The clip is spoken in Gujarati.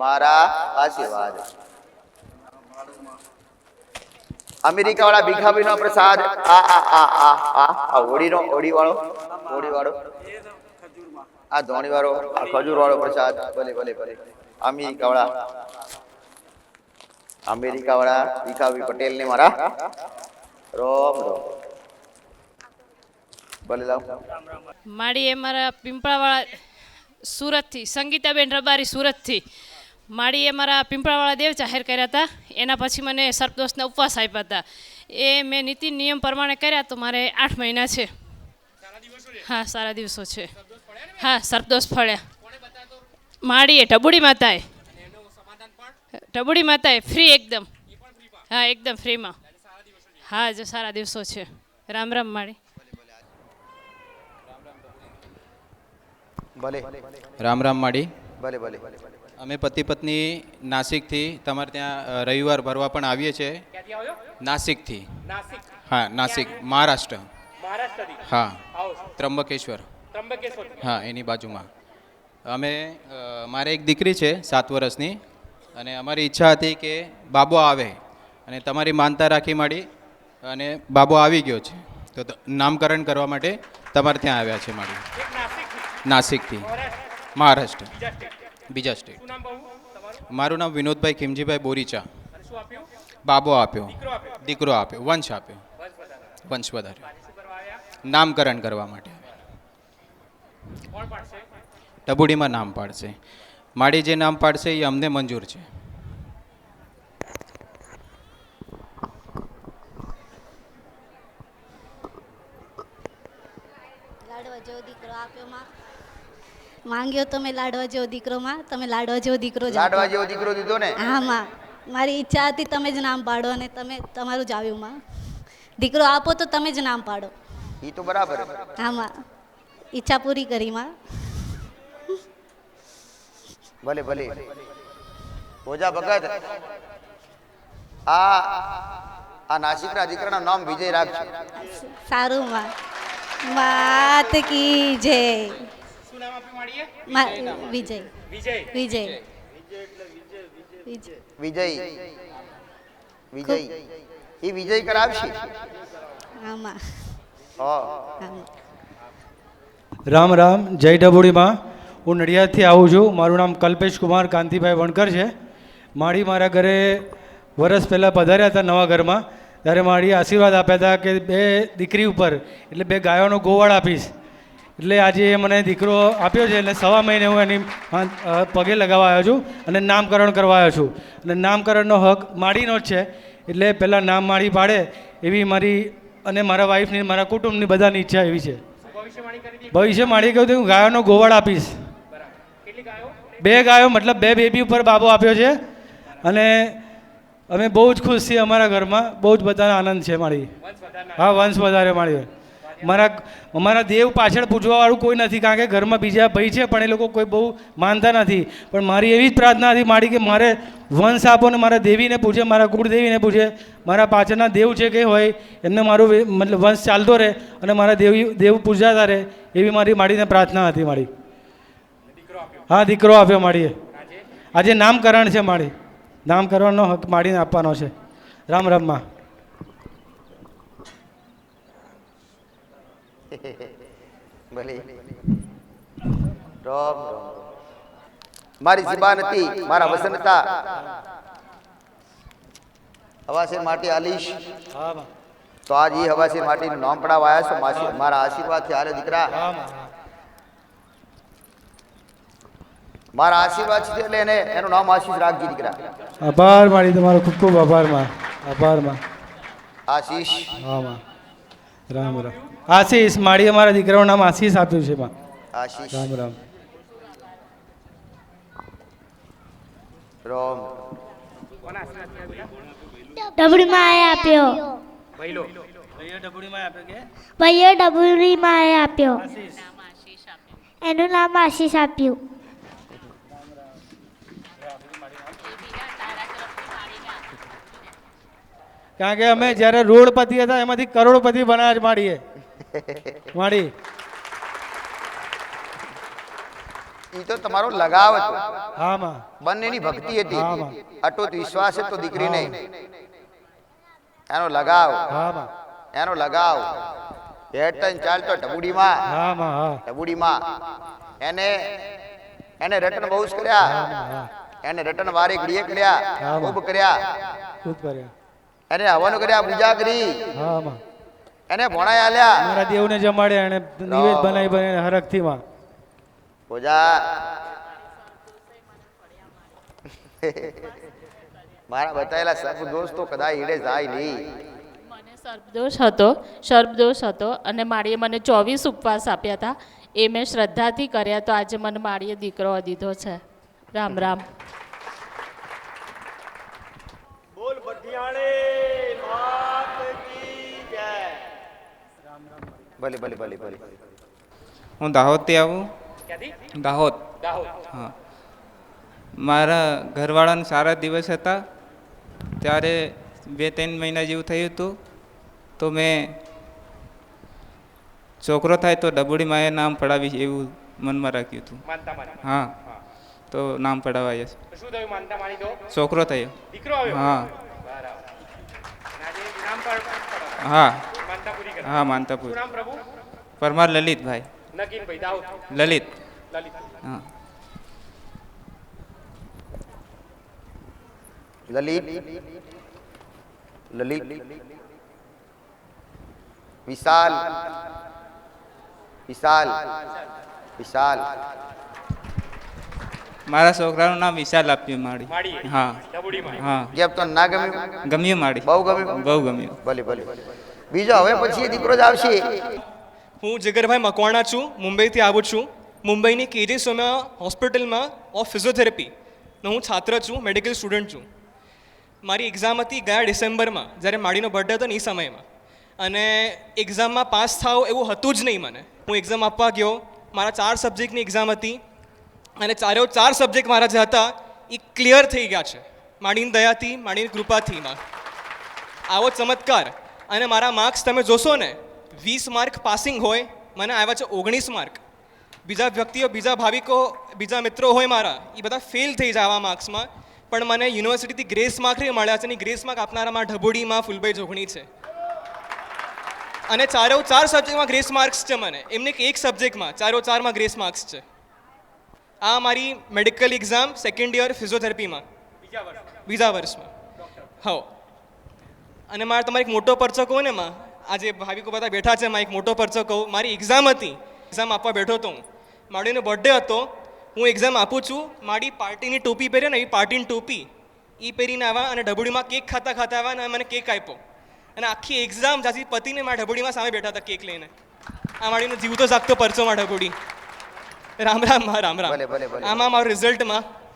મારા આશીર્વાદ. અમેરિકા વાળા ભીખાભાઈ નો પ્રસાદ, આ આ આ આ આ આ હોળીનો હોળી વાળો હોળી વાળો આ ધોણી વાળો આ ખજૂર વાળો પ્રસાદ. ભલે ભલે ભલે. અમેરિકા વાળા અમેરિકા વાળા ભીખાભાઈ પટેલ ને મારા રોમ રોમ. ભલે, લાવ. માડી એ મારા પીંપળાવાળા સુરતથી, સંગીતાબેન રબારી સુરતથી. માડી એ મારા પીંપળાવાળા દેવ જાહેર કર્યા હતા. એના પછી મને સર્પદોષના ઉપવાસ આપ્યા હતા. એ મેં નીતિ નિયમ પ્રમાણે કર્યા તો મારે આઠ મહિના છે. હા સારા દિવસો છે. હા સર્પદોષ ફળ્યા. માળીએ ટબુડી માતાએ. ટબુડી માતાએ ફ્રી એકદમ. હા એકદમ ફ્રીમાં હા જો સારા દિવસો છે. રામ રામ માળી ભલે રામ રામ માળી ભલે ભલે. અમે પતિ પત્ની નાસિકથી તમારે ત્યાં રવિવાર ભરવા પણ આવીએ છીએ. નાસિકથી. હા નાસિક મહારાષ્ટ્ર. હા. ત્રંબકેશ્વર હા એની બાજુમાં. અમે મારે એક દીકરી છે સાત વર્ષની. અને અમારી ઈચ્છા હતી કે બાબો આવે. અને તમારી માનતા રાખી માંડી. અને બાબો આવી ગયો છે. તો નામકરણ કરવા માટે તમારે ત્યાં આવ્યા છે માડી નાસિકથી. મહારાષ્ટ્ર. બીજા સ્ટેટ. મારું નામ વિનોદભાઈ ખીમજીભાઈ બોરીચા. બાબો આપ્યો. દીકરો આપ્યો? વંશ આપ્યો. વંશ વધાર્યો. નામકરણ કરવા માટે ટબુડીમાં નામ પાડશે. માડી જે નામ પાડશે એ અમને મંજૂર છે. લાડવા જેવો દીકરો આપ્યો માં માંગ્યો તમે લાડવા જેવો દીકરો માં? તમે લાડવા જેવો દીકરો લાડવા જેવો દીકરો દીધો ને? હા માં. મારી ઈચ્છા હતી તમે જ નામ પાડો અને તમે તમારું જ આવ્યું માં. દીકરો આપો તો તમે જ નામ પાડો. એ તો બરાબર. હા માં. ઈચ્છા પૂરી કરી માં. ભલે ભલે. ઓજા ભગત. આ આ નાસિકના દીકરાનું નામ વિજય રાખજો. સારું માં. માત કી જય. વિજય વિજય. વિજય. વિજય. વિજય. એ વિજય કરાવશે? હા માં હા. હા માં. રામ રામ. જય ડબોડીમાં હું નડિયાદથી આવું છું. મારું નામ કલ્પેશ કુમાર કાંતિભાઈ વણકર છે. માળી મારા ઘરે વરસ પહેલાં પધાર્યા હતા નવા ઘરમાં. ત્યારે માળી આશીર્વાદ આપ્યા હતા કે બે દીકરી ઉપર એટલે બે ગાયોનો ગોવાળ આપીશ. એટલે આજે એ મને દીકરો આપ્યો છે એટલે સવા મહિને હું એની પગે લગાવવા આવ્યો છું અને નામકરણ કરવા આવ્યો છું. અને નામકરણનો હક માળીનો જ છે. એટલે પહેલાં નામ માળી પાડે એવી મારી અને મારા વાઈફની મારા કુટુંબની બધાની ઈચ્છા એવી છે. ભવિષ્ય માળી કહ્યું હું ગાયોનો ગોવાળ આપીશ. બે ગાયો, મતલબ બે બેબી ઉપર બાબો આપ્યો છે. અને અમે બહુ જ ખુશ છીએ અમારા ઘરમાં. બહુ જ બધાનો આનંદ છે મારી. હા, વંશ વધારે મારી મારા અમારા દેવ પાછળ પૂછવાવાળું કોઈ નથી, કારણ કે ઘરમાં બીજા ભાઈ છે, પણ એ લોકો કોઈ બહુ માનતા નથી. પણ મારી એવી જ પ્રાર્થના હતી મારી કે મારે વંશ આપો ને મારા દેવીને પૂછે મારા કુળદેવીને પૂછે મારા પાછળના દેવ છે કંઈ હોય, એમને મારું મતલબ વંશ ચાલતો રહે અને મારા દેવી દેવ પૂજાતા રહે, એવી મારી માડીને પ્રાર્થના હતી મારી. હા, દીકરો આપ્યો માડીએ. આજે નામકરણ છે માડી નામકરણનો હક માડીને આપવાનો છે. રામ રામમાં. ભલે. રોમ રોમ. મારી જીબાન હતી મારા વસન હતા. હવાસે માટે આલીશ. તો આજ એ હવાસે માટીનું નામ પડાવ આવ્યા છો માસી- મારા આશીર્વાદથી હાલે દીકરા. મારા આશીર્વાદ છે એટલે એને એનું નામ આશીષ રાખજી દીકરા. આભાર મારી તમારો ખૂબ ખૂબ આભારમાં આભારમાં. આશીષ. હા માં. રામ રામ. આશીષ માળી અમારા દીકરાનું નામ આશીષ આપ્યું છે માં આશીષ. રામ રામ. રોમ. ડબડીમાં એ આપ્યો. ભાઈએ ડબડીમાં એ આપ્યો એનું નામ આશીષ આપ્યું. કારણ કે અમે જ્યારે રોડપતિ હતા એમાંથી કરોડપતિ બનાવ્યા જ માડીએ માડી ઈ તો તમારો લગાવ હતો. હા બંનેની ભક્તિ હતી. અટૂટ વિશ્વાસ હતો દીકરીને એનો લગાવ. હા એનો લગાવ. હેઠન ચાલતો ટબુડીમાં હા માં હા. ટબુડીમાં એને એને રટન બહુ જ કર્યા. એને રટન વારે ઘડીએ કર્યા. ખૂબ કર્યા. ખૂબ કર્યા. એને હવન કર્યા પૂજા કરી. હા માં એને ભણાઈ આલ્યા. મારા દેવને જમાડ્યા એને નિવેદ બનાવી બનાવીને હરખથી માં પૂજા. મારા બતાવેલા સબ દોસ્તો કદાચ ઈડે જાય નહીં. મને સર્પદોષ હતો સર્પદોષ હતો અને માળીએ મને ચોવીસ ઉપવાસ આપ્યા હતા. એ મેં શ્રદ્ધાથી કર્યા તો આજે મને માળીએ દીકરો દીધો છે. રામ રામ. ભલે ભલે ભલે ભલે. હું દાહોદથી આવું? દાહોદ. હા. મારા ઘરવાળાના સારા દિવસ હતા. ત્યારે બે ત્રણ મહિના જેવું થયું હતું. તો મેં છોકરો થાય તો ડબુડી માએ નામ પડાવી એવું મનમાં રાખ્યું હતું. હા. તો નામ પડાવાય છે. શું થયું? માનતા માની દો છોકરો થયો. દીકરો હા. બરાબર. અને આજે નામ પર હા. હા માનતાપુર નામ પ્રભુ? પરમાર લલિતભાઈ નગીનભાઈ દાઉદ લલિત. લલિત. હા. લલિત. લલિત. વિશાલ. વિશાલ. વિશાલ. મારા છોકરાનું નામ વિશાલ આપ્યું માડી. હા. હા. જેમ તો ના ગમ્યું? ગમ્યું માડી. બહુ ગમ્યું? બહુ ગમ્યું. ભલે ભલે. બીજો હવે પછી એ દીકરો જ આવશે. હું જગરભાઈ મકવાણા છું, મુંબઈથી આવું છું. મુંબઈની કેજી સોમ્યા હોસ્પિટલમાં ઓફ ફિઝિયોથેરાપીનો હું છાત્ર છું મેડિકલ સ્ટુડન્ટ છું. મારી એક્ઝામ હતી ગયા ડિસેમ્બરમાં, જ્યારે માડીનો બર્થડે હતો ને એ સમયમાં. અને એક્ઝામમાં પાસ થાવ એવું હતું જ નહીં મને. હું એક્ઝામ આપવા ગયો. મારા ચાર સબ્જેક્ટની એક્ઝામ હતી. અને ચારે ચાર સબ્જેક્ટ મારા જે હતા, એ ક્લિયર થઈ ગયા છે. માડીની દયાથી, માડીની કૃપાથી આવો ચમત્કાર. અને મારા માર્ક્સ તમે જોશો ને, વીસ માર્ક પાસિંગ હોય, મને આવ્યા છે ઓગણીસ માર્ક બીજા વ્યક્તિઓ, બીજા ભાવિકો, બીજા મિત્રો હોય મારા, એ બધા ફેલ થઈ જાય આવા માર્ક્સમાં પણ મને યુનિવર્સિટીથી ગ્રેસ માર્ક મળ્યા છે અને ગ્રેસ માર્ક આપનારામાં ઢબુડીમાં ફૂલભાઈ જોગણી છે. અને ચારો ચાર સબ્જેક્ટમાં ગ્રેસ માર્ક્સ છે મને. એમને એક સબ્જેક્ટમાં ચારો ચારમાં ગ્રેસ માર્ક્સ છે. આ મારી મેડિકલ એક્ઝામ સેકન્ડ યર ફિઝિયોથેરાપીમાં બીજા વર્ષમાં. હો અને મારે તમારે એક મોટો પરચો કહું ને માં આજે ભાવિકો બધા બેઠા છે માં એક મોટો પરચો કહું મારી એક્ઝામ હતી. એક્ઝામ આપવા બેઠો હતો હું. માડીનો બર્થડે હતો. હું એક્ઝામ આપું છું. મારી પાર્ટીની ટોપી પહેરે ને એ પાર્ટીની ટોપી. એ પહેરીને આવ્યા અને ડબુડીમાં કેક ખાતા ખાતા આવ્યા અને મને કેક આપ્યો. અને આખી એક્ઝામ જ્યાંથી પતિને મારા ઢબુડીમાં સામે બેઠા હતા કેક લઈને. આ મારીનો જીવતો જાગતો પરચો માં ઢબુડી. રામ રામ રામ રામ. આમાં મારું રિઝલ્ટમાં